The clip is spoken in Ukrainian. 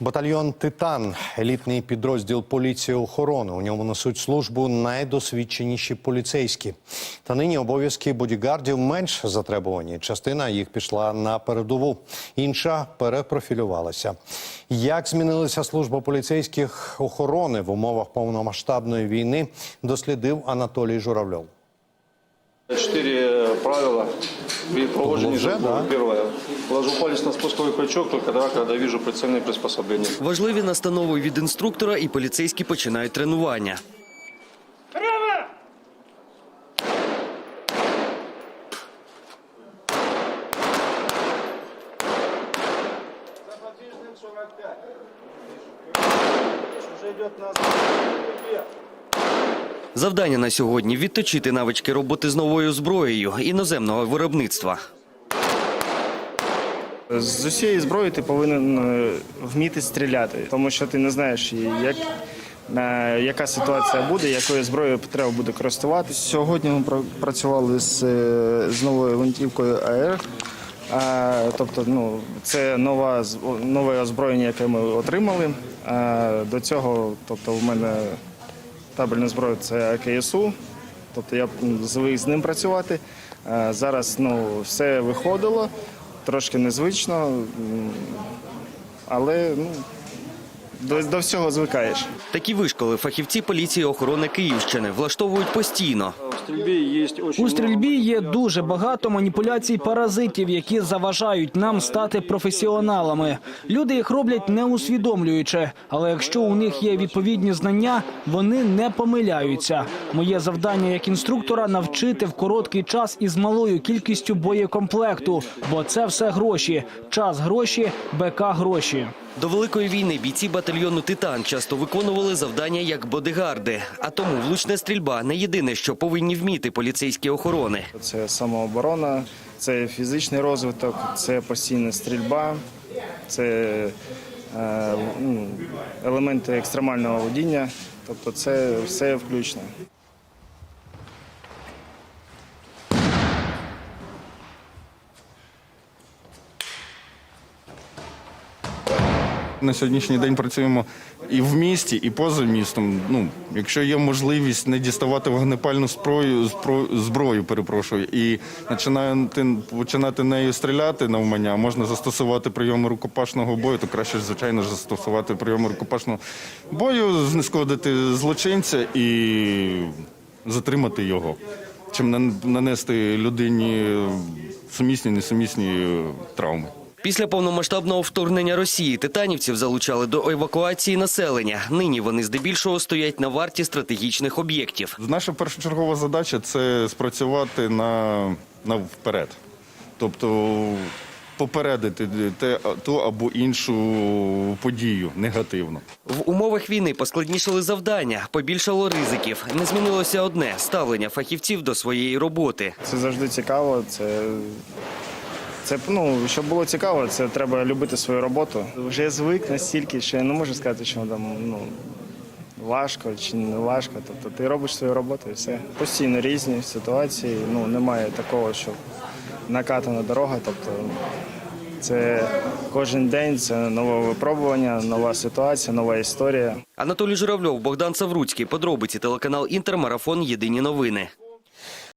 Батальйон Титан елітний підрозділ поліції охорони. У ньому несуть службу найдосвідченіші поліцейські. Та нині обов'язки бодігардів менш затребувані. Частина їх пішла на передову, інша перепрофілювалася. Як змінилася служба поліцейських охорони в умовах повномасштабної війни, дослідив Анатолій Журавльов. Четыре правила при провожении Уже, жатвы. да? Первое. Ложу палец на спусковой крючок только тогда, когда вижу прицельные приспособления. Важливі настанови від інструктора, і поліцейські починають тренування. Завдання на сьогодні відточити навички роботи з новою зброєю іноземного виробництва. З усієї зброї ти повинен е, вміти стріляти, тому що ти не знаєш, як, е, яка ситуація буде, якою зброєю треба буде користуватися. Сьогодні ми працювали з, е, з новою гвинтівкою АР. А, тобто, ну, це нова, нове озброєння, яке ми отримали. А, до цього, тобто, у мене табельна зброя це КСУ, тобто я звик з ним працювати. Зараз ну, все виходило, трошки незвично, але ну, до, до всього звикаєш. Такі вишколи фахівці поліції охорони Київщини влаштовують постійно. У стрільбі є дуже багато маніпуляцій паразитів, які заважають нам стати професіоналами. Люди їх роблять не усвідомлюючи, але якщо у них є відповідні знання, вони не помиляються. Моє завдання як інструктора навчити в короткий час із малою кількістю боєкомплекту, бо це все гроші. Час гроші, БК гроші. До великої війни бійці батальйону Титан часто виконували завдання як бодигарди. А тому влучна стрільба не єдине, що повинні вміти поліцейські охорони. Це самооборона, це фізичний розвиток, це постійна стрільба, це е, ну, елементи екстремального водіння. Тобто це все включно. На сьогоднішній день працюємо і в місті, і поза містом. Ну, якщо є можливість не діставати вогнепальну зброю, зброю, перепрошую, і починати, починати нею стріляти навмання, можна застосувати прийоми рукопашного бою, то краще, звичайно застосувати прийоми рукопашного бою, знешкодити злочинця і затримати його, чим нан- нанести людині сумісні, несумісні травми. Після повномасштабного вторгнення Росії титанівців залучали до евакуації населення. Нині вони здебільшого стоять на варті стратегічних об'єктів. Наша першочергова задача це спрацювати на, на вперед. Тобто попередити те, ту або іншу подію негативно. В умовах війни поскладнішали завдання, побільшало ризиків. Не змінилося одне ставлення фахівців до своєї роботи. Це завжди цікаво. Це, це ну, щоб було цікаво, це треба любити свою роботу. Вже звик настільки, що я не можу сказати, що там ну, важко чи не важко. Тобто ти робиш свою роботу і все. Постійно різні ситуації. Ну, немає такого, що накатана дорога. Тобто це кожен день це нове випробування, нова ситуація, нова історія. Анатолій Журавльов, Богдан Савруцький. Подробиці телеканал Інтер. Марафон. Єдині новини.